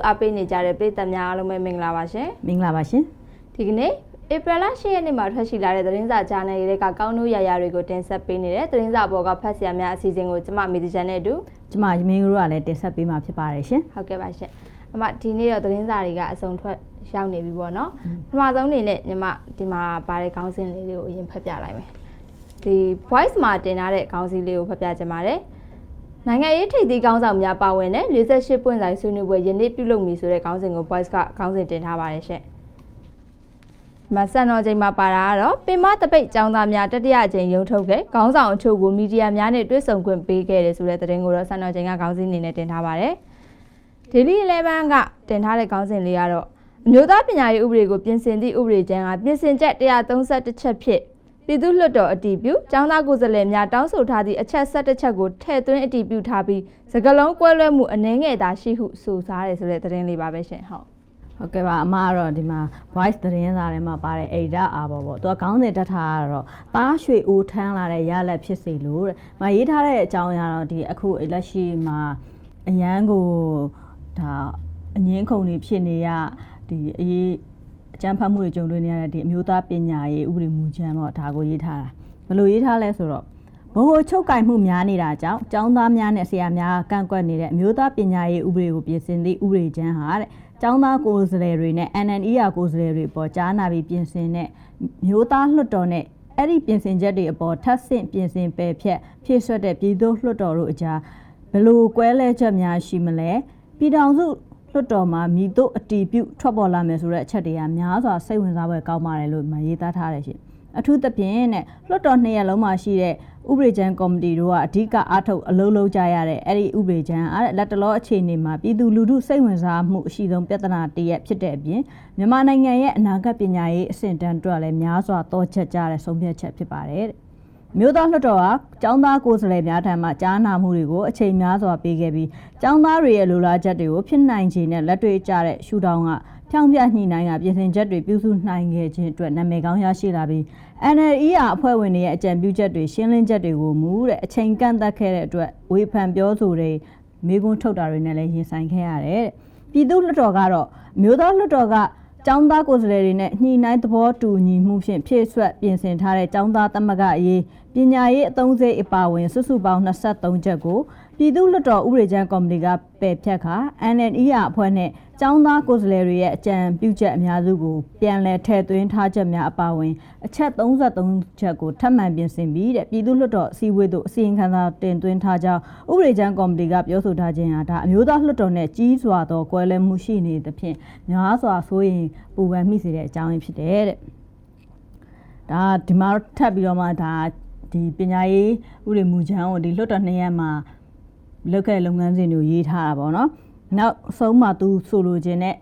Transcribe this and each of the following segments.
DVB ကိုကြည့်ရှုအားပေးနေကြတဲ့ပရိသတ်များအားလုံးပဲမင်္ဂလာပါရှင်မင်္ဂလာပါရှင်ဒီကနေ့ဧပြီလ10ရက်နေ့မှာထွက်ရှိလာတဲ့သတင်းစာဂျာနယ်တွေကကောင်းတို့ရရတွေကိုတင်ဆက်ပေးနေတဲ့သတင်းစာဘော်ကဖတ်ဆရာများအစီအစဉ်ကိုကျမမီဒီချန်နဲ့အတူကျမမင်းတို့ကလည်းတင်ဆက်ပေးမှာဖြစ်ပါတယ်ရှင်ဟုတ်ကဲ့ပါရှင်အမဒီနေ့တော့သတင်းစာတွေကအစုံထွက်ရောက်နေပြီပေါ့နော်ပထမဆုံးအနေနဲ့ညီမဒီမှာပါတဲ့ခေါင်းစဉ်လေးတွေကိုအရင်ဖတ်ပြလိုက်မယ်ဒီ voice မှာတင်ထားတဲ့ခေါင်းစဉ်လေးကိုဖတ်ပြချင်ပါတယ် နိုင်ငံရေးထိပ်သီးခေါင်းဆောင်များပါဝင်တဲ့48ပွင့်ဆိုင်ဆွေးနွေးပွဲယနေ့ပြုလုပ်မည်ဆိုတဲ့ခေါင်းစဉ်ကို voice ကခေါင်းစဉ်တင်ထားပါတယ်ရှင်မဆန်တော်ချိန်မှာပါတာကတော့ပင်မတပိတ်ចောင်းသားများတတိယအကြိမ်ရုံထုတ်ခဲ့ခေါင်းဆောင်အချို့ကိုမီဒီယာများနဲ့တွေ့ဆုံခွင့်ပေးခဲ့တယ်ဆိုတဲ့သတင်းကိုတော့ဆန်တော်ချိန်ကခေါင်းစဉ်အနေနဲ့တင်ထားပါတယ်။ Daily 11ကတင်ထားတဲ့ခေါင်းစဉ်လေးကတော့အမျိုးသားပညာရေးဥပဒေကိုပြင်ဆင်သည့်ဥပဒေကြမ်းကပြင်ဆင်ချက်131ချက်ဖြင့် ပြည်သူ့လွှတ်တော်အတည်ပြုចောင်းသားကိုယ်စားလှယ်များတောင်းဆိုထားသည့်အချက်17ချက်ကိုထည့်သွင်းအတည်ပြုထားပြီးစကလုံးကွဲလွဲမှုအနှဲငယ်သာရှိဟုဆိုစားတယ်ဆိုတဲ့သတင်းလေးပါပဲရှင်ဟုတ်ဟုတ်ကဲ့ပါအမကတော့ဒီမှာ voice သတင်းစာထဲမှာပါတဲ့အိဒါအာဘောပေါ့သူကခေါင်းစဉ်တက်ထားတာတော့ပါးရွှေအိုးထမ်းလာတဲ့ရလက်ဖြစ်စေလို့တဲ့မရေးထားတဲ့အကြောင်းအရာတော့ဒီအခုလက်ရှိမှာအရန်ကိုဒါအငင်းခုန်နေဖြစ်နေရဒီအရေးအ ကြမ်းဖက်မှုတွေကြုံတွေ့နေရတဲ့ဒီအမျိုးသားပညာရေးဥပဒေမူကြမ်းပေါ့ဒါကိုရေးထားတာဘယ်လိုရေးထားလဲဆိုတော့ဘိုးချုပ်ကင်မှုများနေတာကြောင့်ចောင်းသားများနဲ့ဆရာများကန့်ကွက်နေတဲ့အမျိုးသားပညာရေးဥပဒေကိုပြင်ဆင်သည့်ဥပဒေချမ်းဟာတဲ့ចောင်းသားကိုယ်စားလှယ်တွေနဲ့ NNER ကိုယ်စားလှယ်တွေပေါ်ကြားနာပြီးပြင်ဆင်တဲ့မျိုးသားလွှတ်တော်နဲ့အဲ့ဒီပြင်ဆင်ချက်တွေအပေါ်ထပ်ဆင့်ပြင်ဆင်ပယ်ဖြတ်ဖြည့်ဆွတ်တဲ့ပြည်သူ့လွှတ်တော်တို့အကြားဘယ်လို့ကွဲလဲချက်များရှိမလဲပြည်ထောင်စု လွှတ်တော်မှာမိတို့အတီးပြုတ်ထွက်ပေါ်လာမယ်ဆိုတဲ့အချက်တွေကများစွာစိတ်ဝင်စားဖွယ်ကောင်းပါတယ်လို့မှရေးသားထားတယ်ရှင်အထူးသဖြင့်နဲ့လွှတ်တော်နှစ်ရပ်လုံးမှာရှိတဲ့ဥပဒေချမ်းကော်မတီတို့ကအဓိကအားထုတ်အလုံးလုံးကြရတဲ့အဲ့ဒီဥပဒေချမ်းအဲ့လက်တလောအခြေအနေမှာပြည်သူလူထုစိတ်ဝင်စားမှုအရှိဆုံးပြဿနာတစ်ရပ်ဖြစ်တဲ့အပြင်မြန်မာနိုင်ငံရဲ့အနာဂတ်ပညာရေးအဆင့်တန်းအတွက်လည်းများစွာတောချက်ကြတဲ့ဆုံးဖြတ်ချက်ဖြစ်ပါတယ်တဲ့ မြို့သားလွှတ်တော်ကចောင်းသားကိုယ်စားလှယ်များထံမှကြားနာမှုတွေကိုအချိန်များစွာပေးခဲ့ပြီးចောင်းသားတွေရဲ့လိုလားချက်တွေကိုဖြစ်နိုင်ခြေနဲ့လက်တွေ့ကျတဲ့ရှူတောင်းကဖြောင်းပြညှိနှိုင်းကပြင်ဆင်ချက်တွေပြုစုနိုင်ခဲ့ခြင်းအတွက်နာမည်ကောင်းရရှိလာပြီး NLE ရအဖွဲ့ဝင်တွေရဲ့အကြံပြုချက်တွေရှင်းလင်းချက်တွေကိုမူတဲ့အချိန်ကန့်သတ်ခဲ့တဲ့အတွက်ဝေဖန်ပြောဆိုတွေမိကွန်းထုတ်တာတွေနဲ့လည်းရင်ဆိုင်ခဲ့ရတယ်တဲ့ပြည်သူ့လွှတ်တော်ကတော့အမျိုးသားလွှတ်တော်က ចောင်းသားကိုယ်စားလှယ်တွေနဲ့ညှိနှိုင်းသဘောတူညီမှုဖြင့်ဖြည့်ဆွတ်ပြင်ဆင်ထားတဲ့ចောင်းသားသမဂ္ဂအရေးပညာရေးအသုံးစရိတ်အပါအဝင်စုစုပေါင်း23ချက်ကို ပြည်သူ့လွှတ်တော်ဥပဒေချမ်းကော်မတီကပယ်ဖြတ်ခါ NLE ရအဖွဲ့နဲ့ចောင်းသားကိုယ်စားလှယ်တွေရဲ့အကြံပြုချက်အများစုကိုပြန်လည်ထည့်သွင်းထားချက်များအပါအဝင်အချက်33ချက်ကိုထပ်မံပြင်ဆင်ပြီးတဲ့ပြည်သူ့လွှတ်တော်အစည်းအဝေးသို့အစီရင်ခံစာတင်သွင်းထားကြောင်းဥပဒေချမ်းကော်မတီကပြောဆိုထားခြင်းဟာဒါအမျိုးသားလွှတ်တော်နဲ့ကြီးစွာသောကွဲလွဲမှုရှိနေသဖြင့်များစွာဆိုရင်ပူပန်မိစေတဲ့အကြောင်းရင်းဖြစ်တယ်တဲ့ဒါဒီမှာထပ်ပြီးတော့မှဒါဒီပညာရေးဥပဒေမူချမ်းကိုဒီလွှတ်တော်နှစ်ရက်မှာ လုပ်ခဲ့တဲ့လုပ်ငန်းစဉ်တွေကိုရေးထားတာပေါ့နော်နောက်အဆုံးမှာသူဆိုလိုခြင်းနဲ့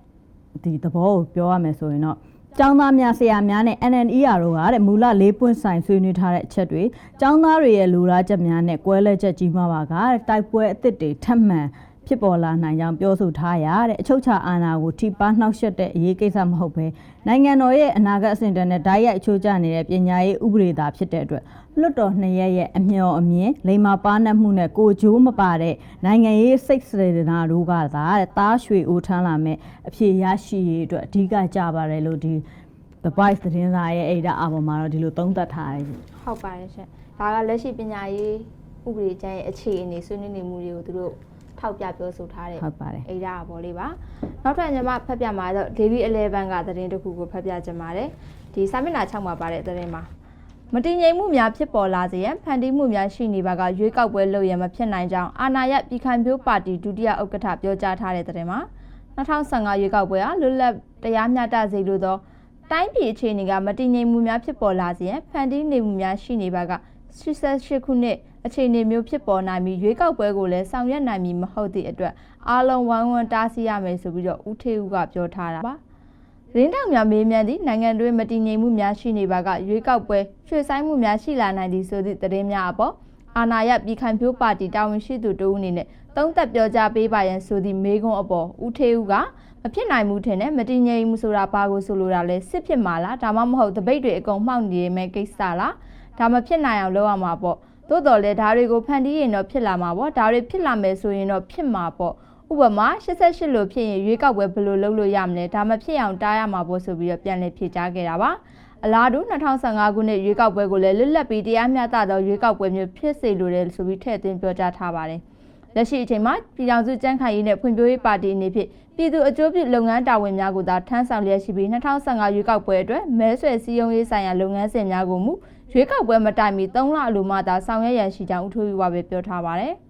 ဒီသဘောကိုပြောရမယ်ဆိုရင်တော့ကျောင်းသားများဆရာများနဲ့ NNER တို့ကတဲ့မူလ၄ပွင့်ဆိုင်ဆွေးနွေးထားတဲ့အချက်တွေကျောင်းသားတွေရဲ့လူလားချက်များနဲ့ကွဲလဲချက်ကြီးမားပါကတဲ့တိုက်ပွဲအစ်စ်တွေထပ်မံ ဖြစ်ပေါ်လာနိုင်ကြောင်းပြောဆိုထားရတဲ့အချုပ်ချာအာဏာကိုထိပါနှောက်ယှက်တဲ့အရေးကိစ္စမဟုတ်ပဲနိုင်ငံတော်ရဲ့အနာဂတ်အဆင့်တန်းနဲ့ဓာတ်ရိုက်အချိုးကျနေတဲ့ပညာရေးဥပဒေသားဖြစ်တဲ့အတွက်လွတ်တော်နှစ်ရက်ရဲ့အမျှော်အမြင်လိမ္မာပါနှက်မှုနဲ့ကိုကြိုးမပါတဲ့နိုင်ငံရေးစိတ်စေတနာတို့ကသာတဲ့တားရွှေအိုးထမ်းလာမဲ့အဖြေရရှိရေးအတွက်အဓိကကြပါတယ်လို့ဒီ The Voice သတင်းစာရဲ့အဲ့ဒါအပေါ်မှာတော့ဒီလိုသုံးသပ်ထားတယ်ရှင်ဟုတ်ပါတယ်ရှင်ဒါကလက်ရှိပညာရေးဥပဒေကျမ်းရဲ့အခြေအနေဆွေးနွေးနေမှုတွေကိုသူတို့ ထောက်ပြပြောဆိုထားတဲ့ဟုတ်ပါတယ်အိဒါဘော်လေးပါနောက်ထပ်ညီမဖတ်ပြမှာတော့ Daily 11ကသတင်းတစ်ခုကိုဖတ်ပြချင်ပါတယ်ဒီစာမျက်နှာ6မှာပါတဲ့သတင်းမှာမတည်ငြိမ်မှုများဖြစ်ပေါ်လာစေရန်ဖန်တီးမှုများရှိနေပါကရွေးကောက်ပွဲလုပ်ရန်မဖြစ်နိုင်ကြောင်းအာဏာရပြည်ခိုင်ဖြိုးပါတီဒုတိယဥက္ကဋ္ဌပြောကြားထားတဲ့သတင်းမှာ2015ရွေးကောက်ပွဲဟာလွတ်လပ်တရားမျှတစေလိုသောတိုင်းပြည်အခြေအနေကမတည်ငြိမ်မှုများဖြစ်ပေါ်လာစေရန်ဖန်တီးနေမှုများရှိနေပါက88ခုနှစ်အခြေအနေမျိုးဖြစ်ပေါ်နိုင်ပြီးရွေးကောက်ပွဲကိုလည်းဆောင်ရွက်နိုင်မည်မဟုတ်သည့်အတွက်အားလုံးဝိုင်းဝန်းတားဆီးရမယ်ဆိုပြီးတော့ဦးထေဦးကပြောထားတာပါရင်းတောင်များမေးမြန်းသည့်နိုင်ငံတွင်းမတည်ငြိမ်မှုများရှိနေပါကရွေးကောက်ပွဲရွှေ့ဆိုင်မှုများရှိလာနိုင်သည်ဆိုသည့်သတင်းများအပေါ်အာဏာရပြည်ခိုင်ဖြိုးပါတီတာဝန်ရှိသူတဦးအနေနဲ့သုံးသက်ပြောကြားပေးပါရန်ဆိုသည့်မေးခွန်းအပေါ်ဦးထေဦးကမဖြစ်နိုင်မှုထင်တယ်မတည်ငြိမ်မှုဆိုတာဘာကိုဆိုလိုတာလဲစစ်ဖြစ်မှာလားဒါမှမဟုတ်တပိတ်တွေအကုန်မှောက်နေမဲ့ကိစ္စလားဒါမဖြစ်နိုင်အောင်လုပ်ရမှာပေါ့ သို့တော်လဲဒါတွေကိုဖန်တီးရင်တော့ဖြစ်လာမှာပေါ့ဒါတွေဖြစ်လာမယ်ဆိုရင်တော့ဖြစ်မှာပေါ့ဥပမာ88လို့ဖြစ်ရင်ရွေးကောက်ပွဲဘယ်လိုလုပ်လို့ရမလဲဒါမှဖြစ်အောင်တားရမှာပေါ့ဆိုပြီးတော့ပြန်လည်ဖြေကြားခဲ့တာပါအလားတူ2015ခုနှစ်ရွေးကောက်ပွဲကိုလည်းလွတ်လပ်ပြီးတရားမျှတသောရွေးကောက်ပွဲမျိုးဖြစ်စေလိုတယ်ဆိုပြီးထည့်သွင်းပြောကြားထားပါတယ်လက်ရှိအချိန်မှာပြည်ထောင်စုကြံ့ခိုင်ရေးနဲ့ဖွံ့ဖြိုးရေးပါတီအနေဖြင့်ပြည်သူအကျိုးပြုလုပ်ငန်းတာဝန်များကိုသာထမ်းဆောင်လျက်ရှိပြီး2015ရွေးကောက်ပွဲအတွက်မဲဆွယ်စည်းရုံးရေးဆိုင်ရာလုပ်ငန်းစဉ်များကိုမူ ရွေးကောက်ပွဲမတိုင်မီ3လအလိုမှသာဆောင်ရွက်ရန်ရှိကြောင်းဦးထွေးဝါပဲပြောထားပါတယ်။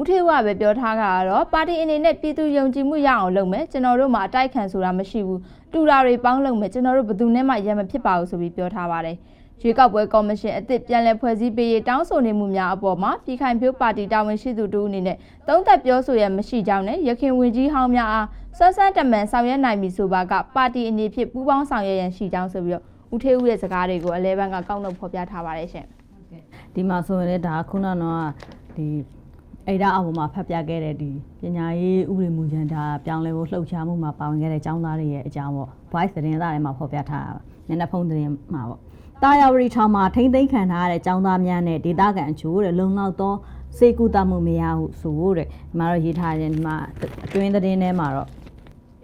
ဦးထေဝပဲပြောထားတာကတော့ပါတီအနေနဲ့ပြည်သူယုံကြည်မှုရအောင်လုပ်မယ်ကျွန်တော်တို့မှာအတိုက်ခံဆိုတာမရှိဘူးတူတာတွေပေါင်းလုပ်မယ်ကျွန်တော်တို့ဘယ်သူနဲ့မှရံမဖြစ်ပါဘူးဆိုပြီးပြောထားပါတယ်ရွေးကောက်ပွဲကော်မရှင်အသစ်ပြန်လည်ဖွဲ့စည်းပေးရေးတောင်းဆိုနေမှုများအပေါ်မှာပြည်ခိုင်ဖြိုးပါတီတာဝန်ရှိသူတို့အနေနဲ့သုံးသက်ပြောဆိုရမရှိကြောင်းနဲ့ရခင်ဝင်ကြီးဟောင်းများအားဆွမ်းဆန်းတမန်ဆောင်ရွက်နိုင်ပြီဆိုပါကပါတီအနေဖြင့်ပူးပေါင်းဆောင်ရွက်ရန်ရှိကြောင်းဆိုပြီးတော့ ဦးထေဦးရဲ့စကားတွေကိုအလဲဘန်းကကောက်နှုတ်ဖော်ပြထားပါတယ်ရှင်ဒီမှာဆိုရင်လည်းဒါခုနကတော့ဒီအိဒါအပေါ်မှာဖတ်ပြခဲ့တဲ့ဒီပညာရေးဥပဒေမူကြမ်းဒါပြောင်းလဲဖို့လှုပ်ရှားမှုမှာပါဝင်ခဲ့တဲ့ចောင်းသားတွေရဲ့အကြောင်းပေါ့ voice သတင်းသားတွေမှာဖော်ပြထားတာပါမျက်နှာဖုံးသတင်းမှာပေါ့တာယာဝရီထောင်မှာထိမ့်သိမ်းခံထားရတဲ့ចောင်းသားများနဲ့ဒေသခံအချို့တဲ့လုံလောက်သောစေကူတမှုမရဘူးဆိုတဲ့ဒီမှာတော့ရေးထားတယ်ဒီမှာအတွင်းသတင်းထဲမှာတော့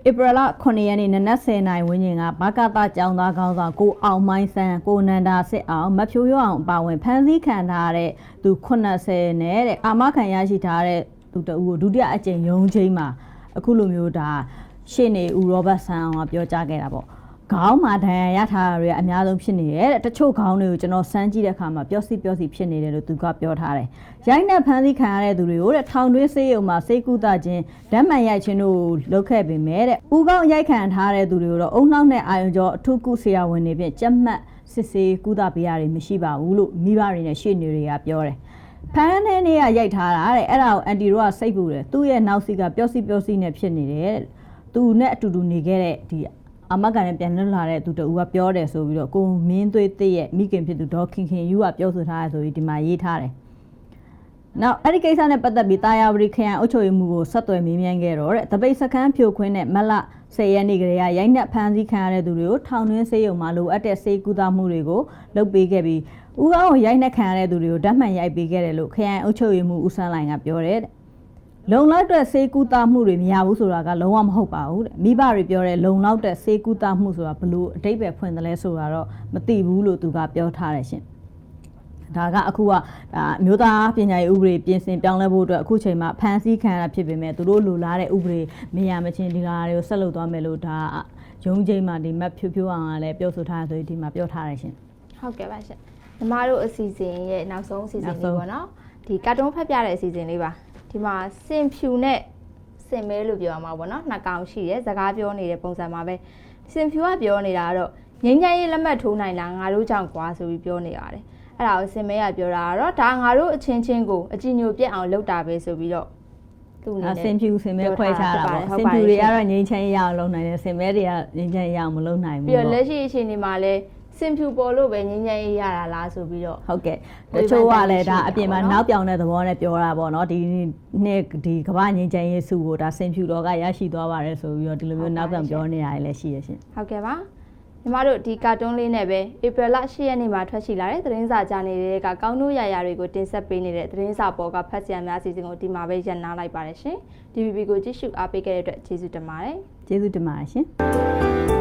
ဧပြီလ9ရက်နေ့နနက်10:00နာရီဝန်းကျင်ကဘကတကျောင်းသားကောင်းဆောင်ကိုအောင်မိုင်းဆန်းကိုနန္ဒာစစ်အောင်မဖြိုးရအောင်အပါဝင်ဖမ်းဆီးခံထားရတဲ့သူ80နဲ့တဲ့အာမခံရရှိထားတဲ့သူတဦးကိုဒုတိယအကြိမ်ရုံးချိန်မှာအခုလိုမျိုးဒါရှေ့နေဦးရောဘတ်ဆန်းအောင်ကပြောကြားခဲ့တာပေါ့ ခေါင်းမှာဒဏ်ရာရထားတာတွေကအများဆုံးဖြစ်နေတယ်တဲ့တချို့ခေါင်းတွေကိုကျွန်တော်စမ်းကြည့်တဲ့အခါမှာပျော့စီပျော့စီဖြစ်နေတယ်လို့သူကပြောထားတယ်။ရိုက်နှက်ဖမ်းဆီးခံရတဲ့သူတွေကိုတဲ့ထောင်တွင်းဆေးရုံမှာစိတ်ကူးတာခြင်းဓာတ်မှန်ရိုက်ခြင်းတို့လုပ်ခဲ့ပေမဲ့တဲ့ဦးကောင်းရိုက်ခံထားတဲ့သူတွေကိုတော့အုံနှောက်နဲ့အာယုံကျော်အထုကုဆရာဝန်တွေဖြင့်ကြက်မှတ်စစ်ဆေးကူတာပေးရတယ်မရှိပါဘူးလို့မိဘတွေနဲ့ရှေ့နေတွေကပြောတယ်။ဖမ်းတဲ့နေ့ကရိုက်ထားတာတဲ့အဲ့ဒါကိုအန်တီတို့ကစိတ်ပူတယ်သူ့ရဲ့နောက်စီကပျော့စီပျော့စီနဲ့ဖြစ်နေတယ်တဲ့သူနဲ့အတူတူနေခဲ့တဲ့ဒီ အမကန်နဲ့ပြန်လွတ်လာတဲ့သူတူကပြောတယ်ဆိုပြီးတော့ကိုမင်းသွေးတစ်ရဲ့မိခင်ဖြစ်သူဒေါ်ခင်ခင်ယူကပြောဆိုထားတယ်ဆိုပြီးဒီမှာရေးထားတယ်။နောက်အဲ့ဒီကိစ္စနဲ့ပတ်သက်ပြီးတာယာဝရီခရိုင်အုပ်ချုပ်ရေးမှုကိုဆက်သွယ်မေးမြန်းခဲ့တော့တဲ့တပိတ်စခန်းဖြိုခွင်းနဲ့မက်လ10ရက်နေ့ကလေးကရိုက်နှက်ဖမ်းဆီးခံရတဲ့သူတွေကိုထောင်တွင်းဆေးရုံမှာလိုအပ်တဲ့ဆေးကုသမှုတွေကိုလုပ်ပေးခဲ့ပြီးဦးကောင်းကိုရိုက်နှက်ခံရတဲ့သူတွေကိုဓာတ်မှန်ရိုက်ပေးခဲ့တယ်လို့ခရိုင်အုပ်ချုပ်ရေးမှုဦးဆန်းလိုင်ကပြောတယ်တဲ့ လုံလောက်တဲ့စေကူတာမှုတွေမရဘူးဆိုတာကလုံးဝမဟုတ်ပါဘူးတဲ့မိဘတွေပြောတဲ့လုံလောက်တဲ့စေကူတာမှုဆိုတာဘလို့အတိတ်ပဲဖွင့်တယ်လဲဆိုတာတော့မသိဘူးလို့သူကပြောထားတယ်ရှင်ဒါကအခုကဒါအမျိုးသားပညာရေးဥပဒေပြင်ဆင်ပြောင်းလဲဖို့အတွက်အခုချိန်မှာဖန်ဆီးခံရတာဖြစ်ပေမဲ့သူတို့လိုလားတဲ့ဥပဒေမရမချင်းဒီကားတွေကိုဆက်လုပ်သွားမယ်လို့ဒါရုံးချိန်မှာဒီမတ်ဖြူဖြူအောင်ကလည်းပြောဆိုထားတယ်ဆိုပြီးဒီမှာပြောထားတယ်ရှင်ဟုတ်ကဲ့ပါရှင်ညီမတို့အစီအစဉ်ရဲ့နောက်ဆုံးအစီအစဉ်နောက်ဆုံးလေးပေါ့နော်ဒီကာတွန်းဖတ်ပြတဲ့အစီအစဉ်လေးပါ ဒီမှာစင်ဖြူနဲ့စင်မဲလို့ပြောရမှာပေါ့နော်နှစ်ကောင်ရှိတယ်စကားပြောနေတဲ့ပုံစံမှာပဲစင်ဖြူကပြောနေတာကတော့ငင်းငယ်ရေးလက်မှတ်ထိုးနိုင်လားငါတို့ကြောင့်ကွာဆိုပြီးပြောနေရတယ်အဲ့ဒါကိုစင်မဲကပြောတာကတော့ဒါငါတို့အချင်းချင်းကိုအကြည်ညိုပြက်အောင်လုပ်တာပဲဆိုပြီးတော့သူ့အနေအနဲ့ဆင်ဖြူဆင်မဲခွဲခြားတာပေါ့ဟုတ်ဆင်ပါဖြူတယ်တွေကတော့ငိမ့်ချမ်းရအောင်လုပ်နိုင်တယ်ဆင်မဲတွေကငိမ့်ချမ်းရအောင်မလုပ်နိုင်ဘူးပြီးတော့ပေါ့လက်ရှိအချိန်ဒီမှာလဲ စင်ဖြူပေါ်လို့ပဲငင်းငယ်ရေးရတာလားဆိုပြီးတော့ဟုတ်ကဲ့ဝေတဖန်ချို့ကတာလည်းရှိဒါနေတာအပြင်မှာပေါ့နော်နောက်ပြောင်တဲ့သဘောနဲ့ပြောတာပေါ့နော်ဒီနေ့ဒီကမ္ဘာငင်းချမ်းရေးစုကိုဒါဆင်ဖြူတော်ကရရှိသွားပါတယ်ဆိုပြီးတော့ဒီလိုမျိုးနောက်ပြောင်ပြောနေတာလည်းရှိရရှင်ဟုတ်ကဲ့ပါညီမတို့ဒီကာတွန်းလေးနဲ့ပဲဧပြီလ10ရက်နေ့မှာထွက်ရှိလာတဲ့သတင်းစာကြားနေတဲ့ကကောင်းတို့ရာရာတွေကိုတင်ဆက်ပေးနေတဲ့သတင်းစာပေါ်ကဖတ်စရာများအစီအစဉ်ကိုဒီမှာပဲရပ်နားလိုက်ပါတယ်ရှင် DVB ကိုကြည့်ရှုအားပေးခဲ့တဲ့အတွက်ကျေးဇူးတင်ပါတယ်ကျေးဇူးတင်ပါတယ်ရှင်